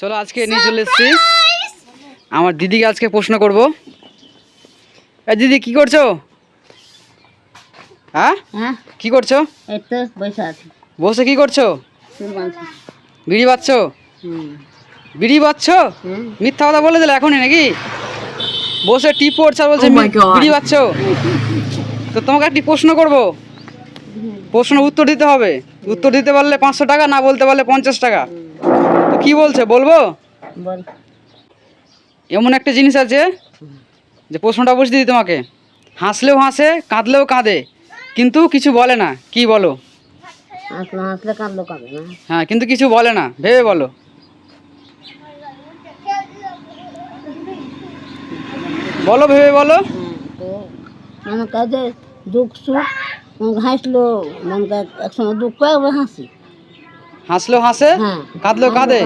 চলো আজকে নিয়ে চলে এসছি। আমার দিদিকে আজকে প্রশ্ন করব। এ দিদি কি করছ? হ্যাঁ? হ্যাঁ। কি করছ? এই তো বসে আছি। বসে কি করছ? বিড়ি বাচ্ছো বিড়ি বাচ্ছো মিথ্যা কথা বলে দিলে এখনই নাকি? বসে টিপ পড়ছে আর বলছে Oh. বিড়ি বাচ্ছো তো তোমাকে একটি প্রশ্ন করব। প্রশ্ন উত্তর দিতে হবে। উত্তর দিতে পারলে পাঁচশো টাকা না বলতে পারলে পঞ্চাশ টাকা। তো কি বলছে বলব? এমন একটা জিনিস আছে যে প্রশ্নটা বসে দিই তোমাকে। হাসলেও হাসে কাঁদলেও কাঁদে কিন্তু কিছু বলে না। কি বলো? হ্যাঁ কিন্তু কিছু বলে না। ভেবে বলো। বলো ভেবে বলো। দুঃখ সুখ হাসলো মানে একসময় দুঃখ হাসি। হাসলেও হাসে কাঁদলেও কাঁদে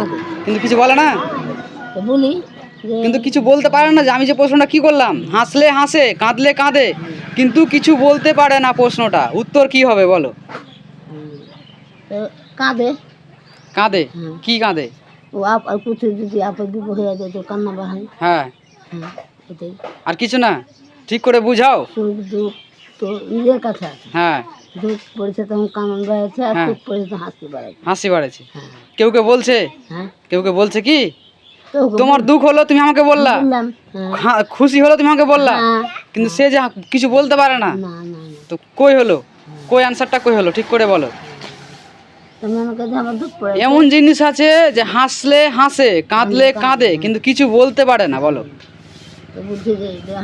কিন্তু কিছু বলে না? বলি কিন্তু কিছু বলতে পারে না যে আমি যে প্রশ্নটা কি করলাম? হাসলে হাসে কাঁদলে কাঁদে কিন্তু কিছু বলতে পারে না প্রশ্নটা। উত্তর কি হবে বলো? কাঁদে। কাঁদে। কি কাঁদে? ও আপ আর কিছু যদি আপে বিপদ হয়ে যায় তো কান্না বাহাই আর কিছু না? ঠিক করে বুঝাও। তো নিজের কাছে হ্যাঁ। পড়েছে তখন বাড়াচ্ছে আর হ্যাঁ। পড়েছে তো হাসি বাড়াচ্ছে হাসি বাড়েছে। হ্যাঁ। কেউ কে বলছে? হ্যাঁ। কেউ কে বলছে কি? তোমার দুঃখ হলো তুমি আমাকে বললা। খুশি হলো তুমি আমাকে বললা। কিন্তু সে যে কিছু বলতে পারে না। তো কই হলো? কই আনসারটা কই হলো? ঠিক করে বলো। এমন জিনিস আছে যে হাসলে হাসে কাঁদলে কাঁদে কিন্তু কিছু বলতে পারে না বলো।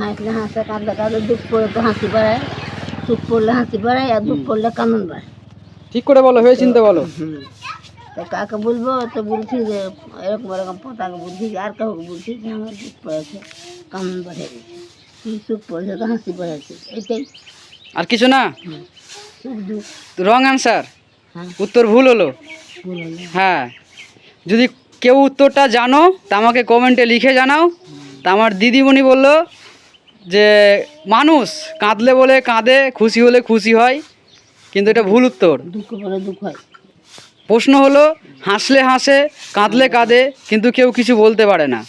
হাসলে হাসে কাঁদলে কাঁদলে দুঃখ তো হাসি সুখ পড়লে হাসি বাড়ায় আর দুঃখ পড়লে কানন বাড়ায়। ঠিক করে বলো হয়ে চিনতে বলো। তো কাকে বলব? তো বলছি যে এরকম এরকম পতাকে বলছি আর কাউকে বলছি যে আমার দুঃখ পড়েছে কানন বাড়ে গেছে কি সুখ পড়েছে তো হাসি বাড়াচ্ছে। এটাই আর কিছু না? হুম। সুখ দুঃখ রং অ্যান্সার হ্যাঁ। উত্তর ভুল হলো। হ্যাঁ। যদি কেউ উত্তরটা জানো তা আমাকে কমেন্টে লিখে জানাও। তা আমার দিদিমণি বলল যে মানুষ কাঁদলে বলে কাঁদে খুশি হলে খুশি হয় কিন্তু এটা ভুল উত্তর। দুঃখ পড়ে দুঃখ হয়। প্রশ্ন হলো হাসলে হাসে কাঁদলে কাঁদে কিন্তু কেউ কিছু বলতে পারে না।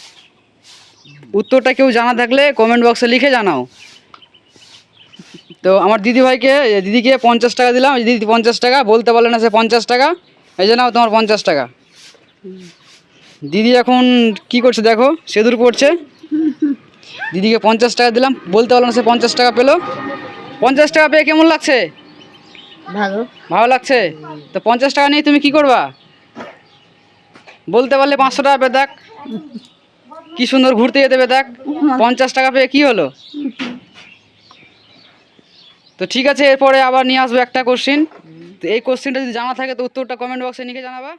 উত্তরটা কেউ জানা থাকলে কমেন্ট বক্সে লিখে জানাও। তো আমার দিদিভাইকে দিদিকে পঞ্চাশ টাকা দিলাম দিদি পঞ্চাশ টাকা বলতে পারলে না সে পঞ্চাশ টাকা এই জন্য তোমার পঞ্চাশ টাকা। দিদি এখন কি করছে দেখো সেদুর পড়ছে। দিদিকে পঞ্চাশ টাকা দিলাম বলতে পারলাম সে পঞ্চাশ টাকা পেল। পঞ্চাশ টাকা পেয়ে কেমন লাগছে? ভালো। ভালো লাগছে? তো পঞ্চাশ টাকা নিয়ে তুমি কি করবা? বলতে পারলে পাঁচশো টাকা পেয়ে দেখ। কি সুন্দর ঘুরতে যেতে পেয়ে দেখ। পঞ্চাশ টাকা পেয়ে কি হলো? তো ঠিক আছে এরপরে আবার নিয়ে আসব একটা কোশ্চিন তো এই কোশ্চিনটা যদি জানা থাকে তো উত্তরটা কমেন্ট বক্সে লিখে জানাবা।